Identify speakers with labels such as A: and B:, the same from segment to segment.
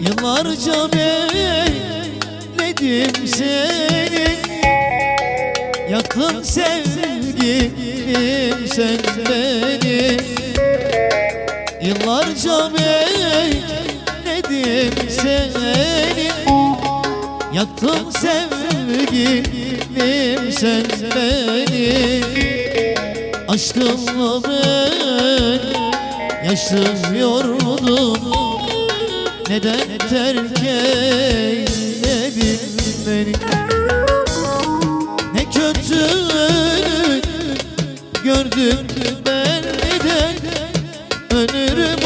A: Yıllarca bekledim seni. Yaktın sevgilim sen beni. Yıllarca bekledim seni. Yaktın sevgilim sen beni. Aşkınla ben yaşıyordum Neden terk eyledin beni Ne kötülük gördüm benden Ölürüm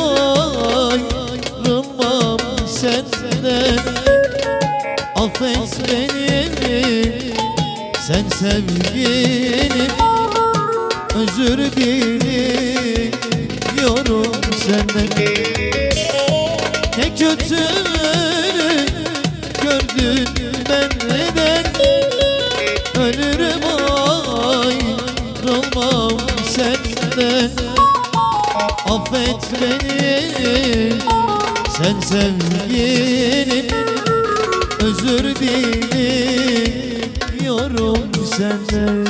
A: ayrılmam senden? Affet beni sen sevgilim Özür diliyorum senden Kötülük gördün benden Ölürüm ayrılmam senden. Affet beni sen sevgilim. Özür diliyorum senden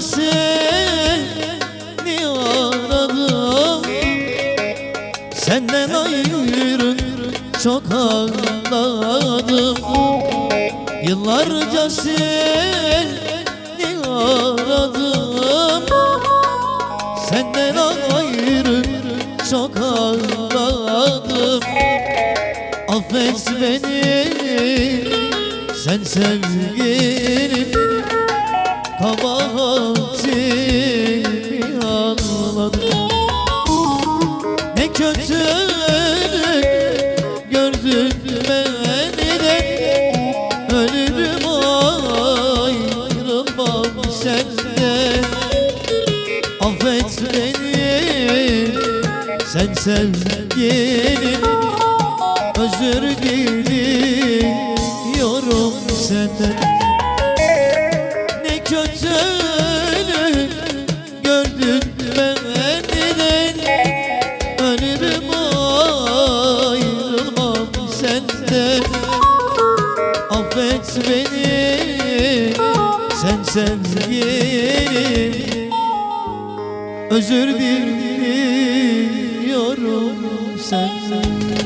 A: Seni aradım Senden ayrı çok ağladım. Yıllarca seni aradım Senden ayrı çok ağladım. Affet beni sen sevgilim Affet beni sen sevgilim Özür diliyorum senden. Ne kötülük gördün benden. Ölürüm ayrılmam senden. Affet beni sen sevgilim Özür diliyorum senden